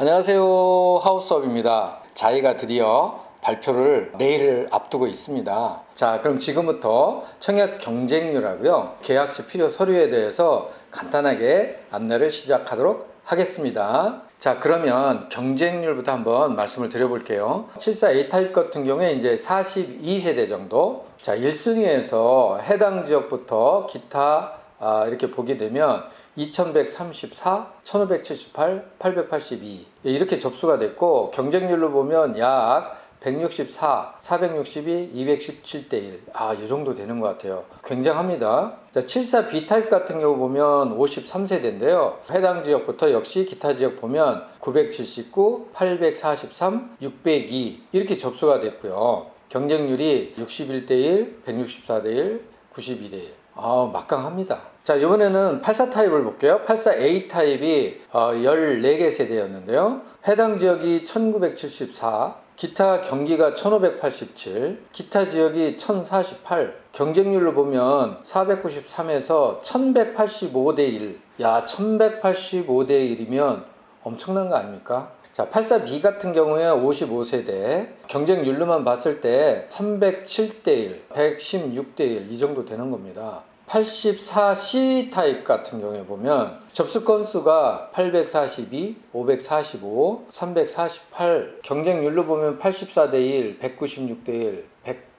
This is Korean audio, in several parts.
안녕하세요. 하우스업입니다. 자기가 드디어 발표를 내일을 앞두고 있습니다. 자, 그럼 지금부터 청약 경쟁률하고요. 계약 시 필요 서류에 대해서 간단하게 안내를 시작하도록 하겠습니다. 자, 그러면 경쟁률부터 한번 말씀을 드려볼게요. 74A 타입 같은 경우에 이제 42세대 정도. 자, 1순위에서 해당 지역부터 기타 아, 이렇게 보게 되면 2134, 1578, 882 예, 이렇게 접수가 됐고 경쟁률로 보면 약 164, 462, 217대 1. 아, 이 정도 되는 것 같아요. 굉장합니다. 자, 74B 타입 같은 경우 보면 53세대인데요. 해당 지역부터 역시 기타 지역 보면 979, 843, 602 이렇게 접수가 됐고요. 경쟁률이 61대 1, 164대 1, 92대 1. 아, 막강합니다. 자, 이번에는 84 타입을 볼게요. 84A 타입이 어, 14개 세대였는데요. 해당 지역이 1974, 기타 경기가 1587, 기타 지역이 1048, 경쟁률로 보면 493에서 1185대 1. 야, 1185대 1이면 엄청난 거 아닙니까? 자, 84B 같은 경우에 55세대, 경쟁률로만 봤을 때 307대 1, 116대 1, 이 정도 되는 겁니다. 84C 타입 같은 경우에 보면 접수 건수가 842, 545, 348 경쟁률로 보면 84대 1, 196대 1,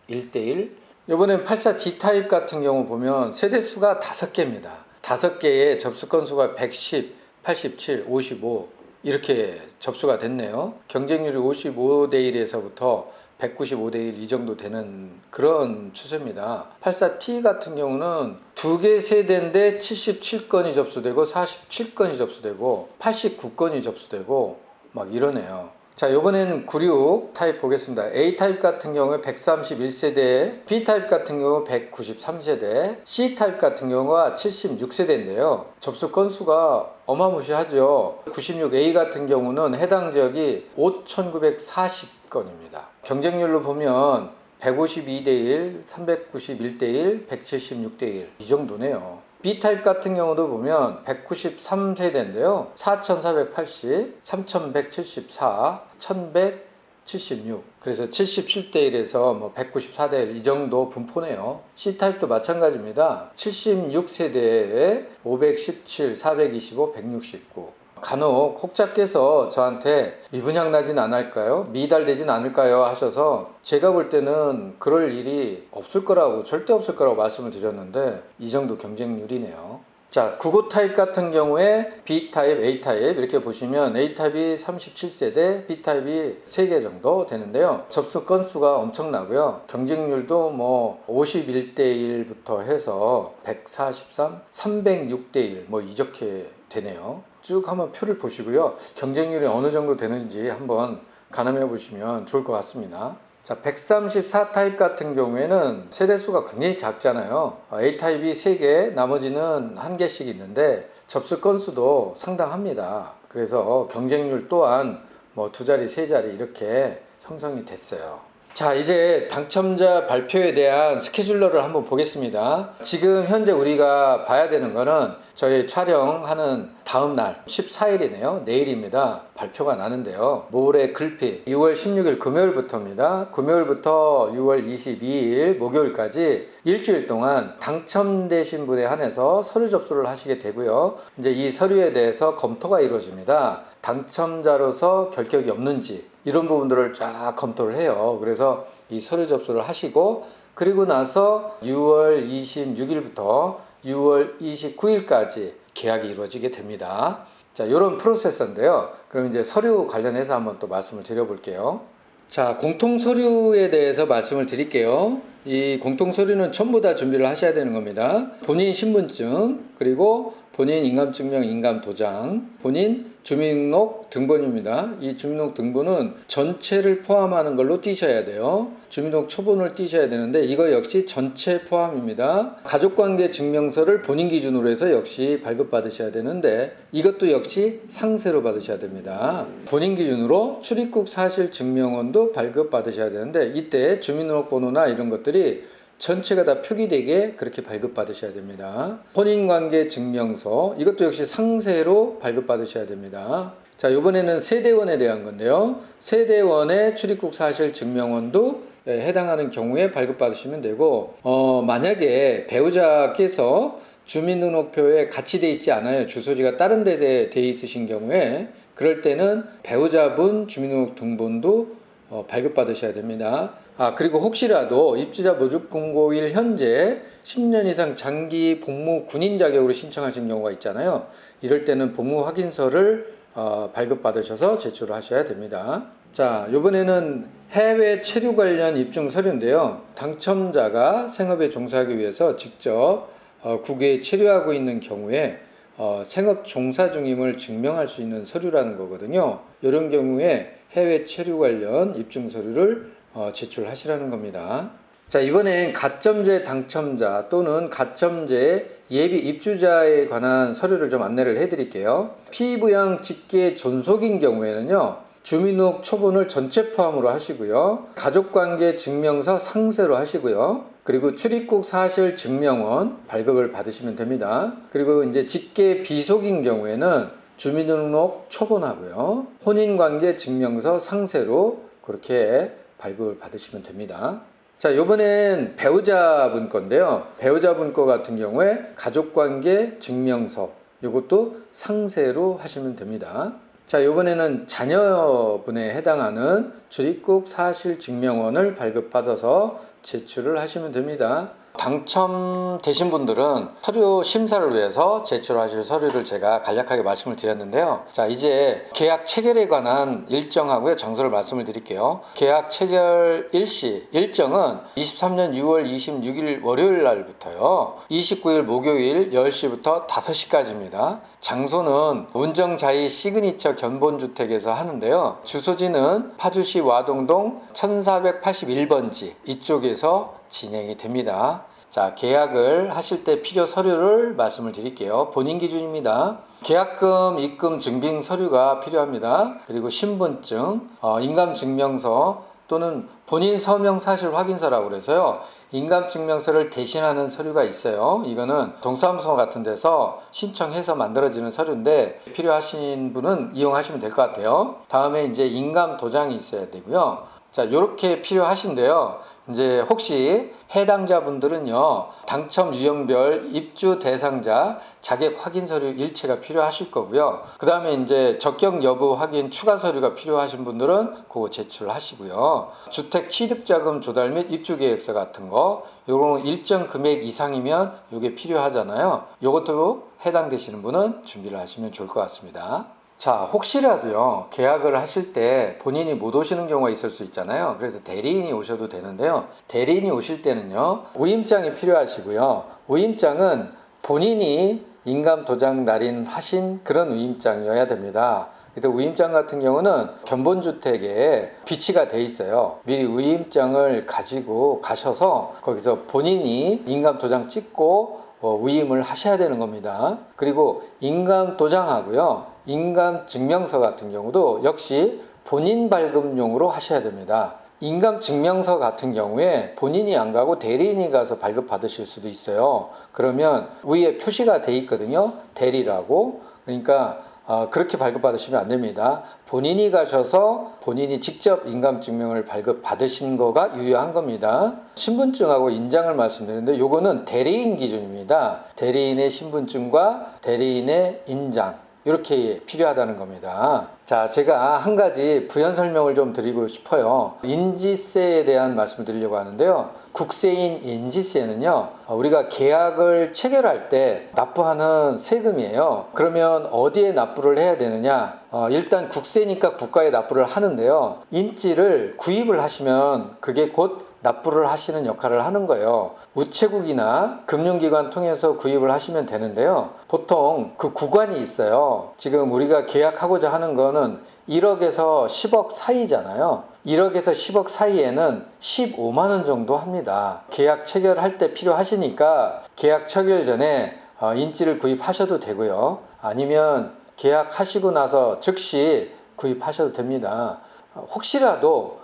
101대 1 이번엔 84D 타입 같은 경우 보면 세대 수가 5개입니다. 5개의 접수 건수가 110, 87, 55 이렇게 접수가 됐네요. 경쟁률이 55대 1에서부터 195대 1 이 정도 되는 그런 추세입니다. 84T 같은 경우는 두 개 세대인데 77건이 접수되고 47건이 접수되고 89건이 접수되고 막 이러네요. 자, 이번에는 96 타입 보겠습니다. A 타입 같은 경우에 131세대, B 타입 같은 경우 193세대, C 타입 같은 경우가 76세대인데요. 접수 건수가 어마무시하죠. 96A 같은 경우는 해당 지역이 5,940 건입니다. 경쟁률로 보면 152대 1, 391대 1, 176대 1. 이 정도네요. B타입 같은 경우도 보면 193세대인데요. 4480, 3174, 1176. 그래서 77대 1에서 뭐 194대 1 이 정도 분포네요. C타입도 마찬가지입니다. 76세대에 517, 425, 169. 간혹 혹자께서 저한테 미분양 나진 않을까요? 미달되진 않을까요? 하셔서 제가 볼 때는 그럴 일이 없을 거라고 절대 없을 거라고 말씀을 드렸는데 이 정도 경쟁률이네요. 자, 구고 타입 같은 경우에 B 타입, A 타입 이렇게 보시면 A 타입이 37세대, B 타입이 3개 정도 되는데요. 접수 건수가 엄청나고요. 경쟁률도 뭐 51대 1부터 해서 143, 306대 1 뭐 이렇게 되네요. 쭉 한번 표를 보시고요. 경쟁률이 어느 정도 되는지 한번 가늠해 보시면 좋을 것 같습니다. 자, 134 타입 같은 경우에는 세대수가 굉장히 작잖아요. A 타입이 3개, 나머지는 1개씩 있는데 접수 건수도 상당합니다. 그래서 경쟁률 또한 뭐 두 자리, 세 자리 이렇게 형성이 됐어요. 자, 이제 당첨자 발표에 대한 스케줄러를 한번 보겠습니다. 지금 현재 우리가 봐야 되는 거는 저희 촬영하는 다음 날 14일이네요. 내일입니다. 발표가 나는데요. 모레 글피 6월 16일 금요일부터입니다. 금요일부터 6월 22일 목요일까지 일주일 동안 당첨되신 분에 한해서 서류 접수를 하시게 되고요. 이제 이 서류에 대해서 검토가 이루어집니다. 당첨자로서 결격이 없는지 이런 부분들을 쫙 검토를 해요. 그래서 이 서류 접수를 하시고 그리고 나서 6월 26일부터 6월 29일까지 계약이 이루어지게 됩니다. 자, 이런 프로세서인데요. 그럼 이제 서류 관련해서 한번 또 말씀을 드려볼게요. 자, 공통 서류에 대해서 말씀을 드릴게요. 이 공통 서류는 전부 다 준비를 하셔야 되는 겁니다. 본인 신분증, 그리고 본인 인감증명 인감도장, 본인 주민등록 등본입니다. 이 주민등록 등본은 전체를 포함하는 걸로 띄셔야 돼요. 주민등록 초본을 띄셔야 되는데 이거 역시 전체 포함입니다. 가족관계 증명서를 본인 기준으로 해서 역시 발급받으셔야 되는데 이것도 역시 상세로 받으셔야 됩니다. 본인 기준으로 출입국 사실 증명원도 발급받으셔야 되는데 이때 주민등록번호나 이런 것들이 전체가 다 표기되게 그렇게 발급받으셔야 됩니다. 혼인관계 증명서 이것도 역시 상세로 발급받으셔야 됩니다. 자, 이번에는 세대원에 대한 건데요. 세대원의 출입국 사실 증명원도 예, 해당하는 경우에 발급받으시면 되고, 어, 만약에 배우자께서 주민등록표에 같이 돼 있지 않아요. 주소지가 다른 데돼 있으신 경우에, 그럴 때는 배우자분 주민등록 등본도 어, 발급받으셔야 됩니다. 아, 그리고 혹시라도 입주자 모집 공고일 현재 10년 이상 장기 복무 군인 자격으로 신청하신 경우가 있잖아요. 이럴 때는 복무 확인서를 어, 발급받으셔서 제출을 하셔야 됩니다. 자, 이번에는 해외 체류 관련 입증 서류인데요. 당첨자가 생업에 종사하기 위해서 직접 어, 국외에 체류하고 있는 경우에 어, 생업 종사 중임을 증명할 수 있는 서류라는 거거든요. 이런 경우에 해외 체류 관련 입증 서류를 어, 제출하시라는 겁니다. 자, 이번엔 가점제 당첨자 또는 가점제 예비 입주자에 관한 서류를 좀 안내를 해드릴게요. 피부양 직계 존속인 경우에는요, 주민등록 초본을 전체 포함으로 하시고요. 가족관계 증명서 상세로 하시고요. 그리고 출입국 사실 증명원 발급을 받으시면 됩니다. 그리고 이제 직계 비속인 경우에는 주민등록 초본하고요. 혼인관계 증명서 상세로 그렇게 발급을 받으시면 됩니다. 자, 요번엔 배우자분 건데요. 배우자분 거 같은 경우에 가족관계 증명서 요것도 상세로 하시면 됩니다. 자, 요번에는 자녀분에 해당하는 출입국 사실 증명원을 발급받아서 제출을 하시면 됩니다. 당첨되신 분들은 서류 심사를 위해서 제출하실 서류를 제가 간략하게 말씀을 드렸는데요. 자, 이제 계약 체결에 관한 일정하고요. 장소를 말씀을 드릴게요. 계약 체결 일시, 일정은 23년 6월 26일 월요일 날부터요. 29일 목요일 10시부터 5시까지입니다. 장소는 운정자이 시그니처 견본주택에서 하는데요. 주소지는 파주시 와동동 1481번지 이쪽에서 진행이 됩니다. 자, 계약을 하실 때 필요 서류를 말씀을 드릴게요. 본인 기준입니다. 계약금, 입금 증빙 서류가 필요합니다. 그리고 신분증, 어, 인감증명서 또는 본인 서명 사실 확인서라고 그래서요. 인감증명서를 대신하는 서류가 있어요. 이거는 동사무소 같은 데서 신청해서 만들어지는 서류인데 필요하신 분은 이용하시면 될 것 같아요. 다음에 이제 인감 도장이 있어야 되고요. 자, 이렇게 필요하신데요. 이제 혹시 해당자분들은요, 당첨 유형별 입주 대상자 자격 확인 서류 일체가 필요하실 거고요. 그 다음에 이제 적격 여부 확인 추가 서류가 필요하신 분들은 그거 제출하시고요. 주택 취득자금 조달 및 입주 계획서 같은 거, 요런 일정 금액 이상이면 요게 필요하잖아요. 요것도 해당되시는 분은 준비를 하시면 좋을 것 같습니다. 자, 혹시라도요, 계약을 하실 때 본인이 못 오시는 경우가 있을 수 있잖아요. 그래서 대리인이 오셔도 되는데요. 대리인이 오실 때는요, 우임장이 필요하시고요. 우임장은 본인이 인감 도장 날인 하신 그런 우임장이어야 됩니다. 근데 우임장 같은 경우는 견본주택에 비치가 돼 있어요. 미리 우임장을 가지고 가셔서 거기서 본인이 인감 도장 찍고 어, 우임을 하셔야 되는 겁니다. 그리고 인감 도장하고요. 인감 증명서 같은 경우도 역시 본인 발급용으로 하셔야 됩니다. 인감 증명서 같은 경우에 본인이 안 가고 대리인이 가서 발급 받으실 수도 있어요. 그러면 위에 표시가 돼 있거든요. 대리라고. 그러니까 어, 그렇게 발급 받으시면 안 됩니다. 본인이 가셔서 본인이 직접 인감 증명을 발급 받으신 거가 유효한 겁니다. 신분증하고 인장을 말씀드리는데 요거는 대리인 기준입니다. 대리인의 신분증과 대리인의 인장 이렇게 필요하다는 겁니다. 자, 제가 한 가지 부연 설명을 좀 드리고 싶어요. 인지세에 대한 말씀을 드리려고 하는데요. 국세인 인지세는요, 우리가 계약을 체결할 때 납부하는 세금이에요. 그러면 어디에 납부를 해야 되느냐? 어, 일단 국세니까 국가에 납부를 하는데요. 인지를 구입을 하시면 그게 곧 납부를 하시는 역할을 하는 거예요. 우체국이나 금융기관 통해서 구입을 하시면 되는데요. 보통 그 구간이 있어요. 지금 우리가 계약하고자 하는 거는 1억에서 10억 사이잖아요. 1억에서 10억 사이에는 15만 원 정도 합니다. 계약 체결할 때 필요하시니까 계약 체결 전에 어, 인지를 구입하셔도 되고요. 아니면 계약하시고 나서 즉시 구입하셔도 됩니다. 혹시라도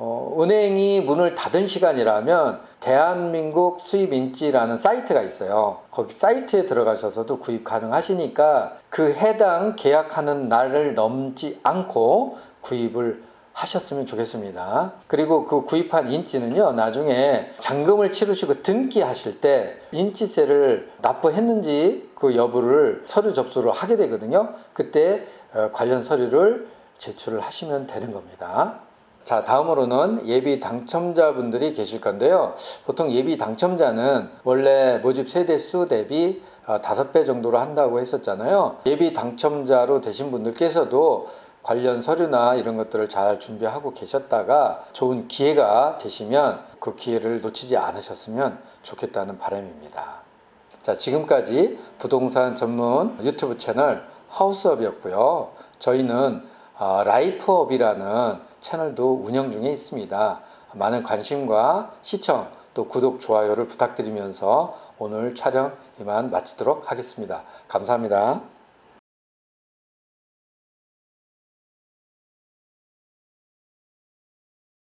어, 은행이 문을 닫은 시간이라면 대한민국 수입인지라는 사이트가 있어요. 거기 사이트에 들어가셔서도 구입 가능하시니까 그 해당 계약하는 날을 넘지 않고 구입을 하셨으면 좋겠습니다. 그리고 그 구입한 인지는요, 나중에 잔금을 치르시고 등기하실 때 인지세를 납부했는지 그 여부를 서류 접수를 하게 되거든요. 그때 어, 관련 서류를 제출을 하시면 되는 겁니다. 자, 다음으로는 예비 당첨자분들이 계실 건데요. 보통 예비 당첨자는 원래 모집 세대 수 대비 어, 다섯 배 정도로 한다고 했었잖아요. 예비 당첨자로 되신 분들께서도 관련 서류나 이런 것들을 잘 준비하고 계셨다가 좋은 기회가 되시면 그 기회를 놓치지 않으셨으면 좋겠다는 바람입니다. 자, 지금까지 부동산 전문 유튜브 채널 하우스업이었고요. 저희는 어, 라이프업이라는 채널도 운영 중에 있습니다. 많은 관심과 시청 또 구독, 좋아요를 부탁드리면서 오늘 촬영 이만 마치도록 하겠습니다. 감사합니다.